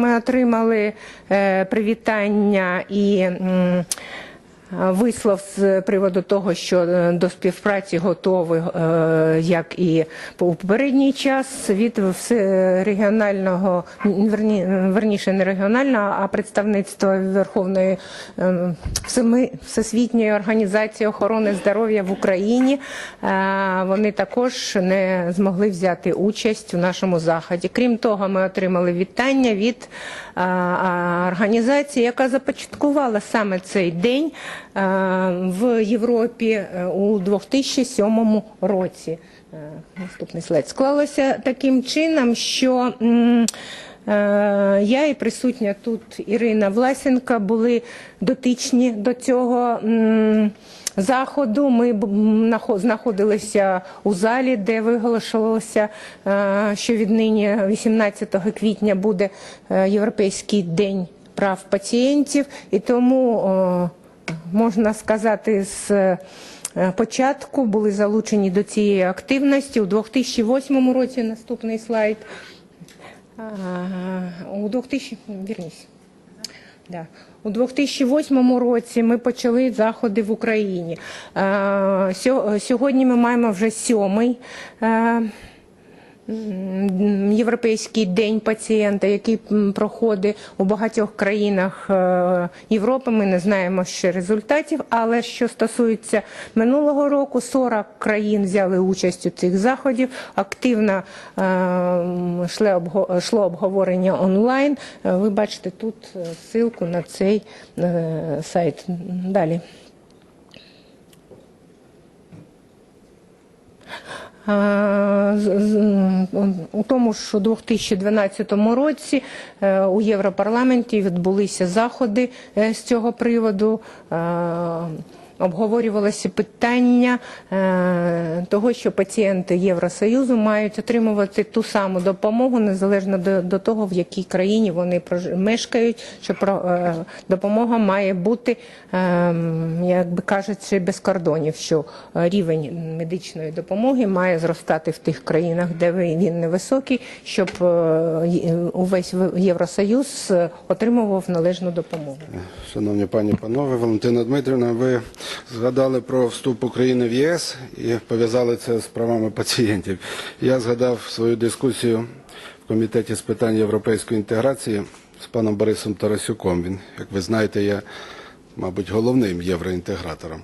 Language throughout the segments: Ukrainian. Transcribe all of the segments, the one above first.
Ми отримали е, привітання і вислов з приводу того, що е, до співпраці готовий, е, як і у попередній час, від регіонального, верні, верніше не регіонального, а представництва Верховної е, Всесвітньої організації охорони здоров'я в Україні. Е, Вони також не змогли взяти участь у нашому заході. Крім того, ми отримали вітання від е, е, організації, яка започаткувала саме цей день е, в Європі е, у 2007 році. Е, Наступний слайд. Склалося таким чином, що е, я і присутня тут Ірина Власенка були дотичні до цього. Заходу ми знаходилися у залі, де виголошувалося, е, що віднині 18 квітня буде е, Європейський день прав пацієнтів, і тому можна сказати, з е, початку були залучені до цієї активності у 2008 році. Наступний слайд. У 2000, вірнісь. Да. У 2008 році ми почали заходи в Україні. Сьогодні ми маємо вже сьомий е, Європейський день пацієнта, який проходить у багатьох країнах е, Європи. Ми не знаємо ще результатів, але що стосується минулого року, 40 країн взяли участь у цих заходів. Активно е, йшло обговорення онлайн. Е, Ви бачите тут е, ссылку на цей е, сайт. Далі. А, з- з- У тому ж у 2012 році е, у Європарламенті відбулися заходи е, з цього приводу. Обговорювалося питання е, того, що пацієнти Євросоюзу мають отримувати ту саму допомогу незалежно до, до того, в якій країні вони мешкають, що про, е, допомога має бути, е, як би кажучи, без кордонів, що е, рівень медичної допомоги має зростати в тих країнах, де він невисокий, щоб увесь Євросоюз отримував належну допомогу. Шановні пані панове, Валентина Дмитрівна, ви згадали про вступ України в ЄС і пов'язали це з правами пацієнтів. Я згадав свою дискусію в комітеті з питань європейської інтеграції з паном Борисом Тарасюком. Він, як ви знаєте, є, мабуть, головним євроінтегратором.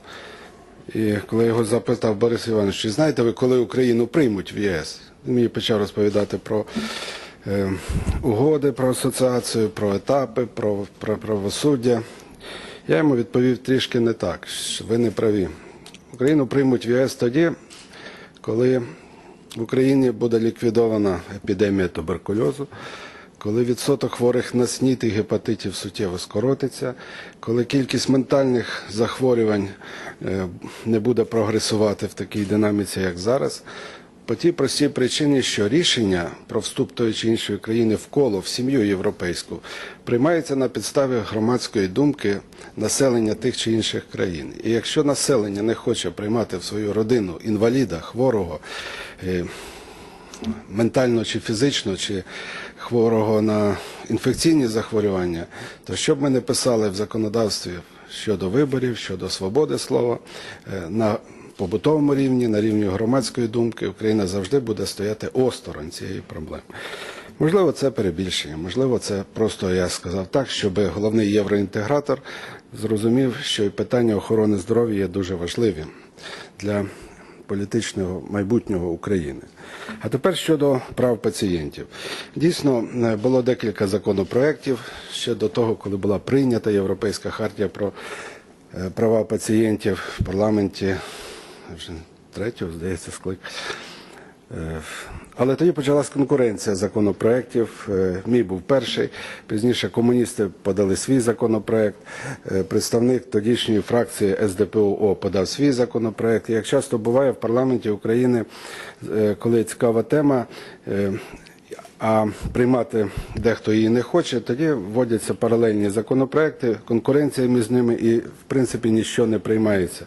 І коли його запитав Борис Іванович, чи знаєте ви, коли Україну приймуть в ЄС? Він мені почав розповідати про е, угоди про асоціацію, про етапи, про, про правосуддя. Я йому відповів трішки не так, ви не праві. Україну приймуть в ЄС тоді, коли в Україні буде ліквідована епідемія туберкульозу, коли відсоток хворих на СНІД і гепатитів суттєво скоротиться, коли кількість ментальних захворювань е, не буде прогресувати в такій динаміці, як зараз, по тій простій причині, що рішення про вступ тої чи іншої країни в коло, в сім'ю європейську, приймається на підставі громадської думки населення тих чи інших країн. І якщо населення не хоче приймати в свою родину інваліда, хворого, е, ментально чи фізично, чи хворого на інфекційні захворювання, то що б ми не писали в законодавстві щодо виборів, щодо свободи слова, е, на побутовому рівні, на рівні громадської думки, Україна завжди буде стояти осторонь цієї проблеми. Можливо, це перебільшення, можливо, це просто я сказав так, щоб головний євроінтегратор зрозумів, що і питання охорони здоров'я є дуже важливим для політичного майбутнього України. А тепер щодо прав пацієнтів. Дійсно, е, було декілька законопроєктів ще до того, коли була прийнята Європейська хартія про е, права пацієнтів в парламенті вже третього, здається, склик. Е, Але тоді почалась конкуренція законопроєктів. Е, Мій був перший. Пізніше комуністи подали свій законопроєкт. Е, Представник тодішньої фракції СДПУО подав свій законопроєкт. Як часто буває в парламенті України, коли цікава тема, а приймати дехто її не хоче, тоді вводяться паралельні законопроекти, конкуренція між ними і, в принципі, нічого не приймається.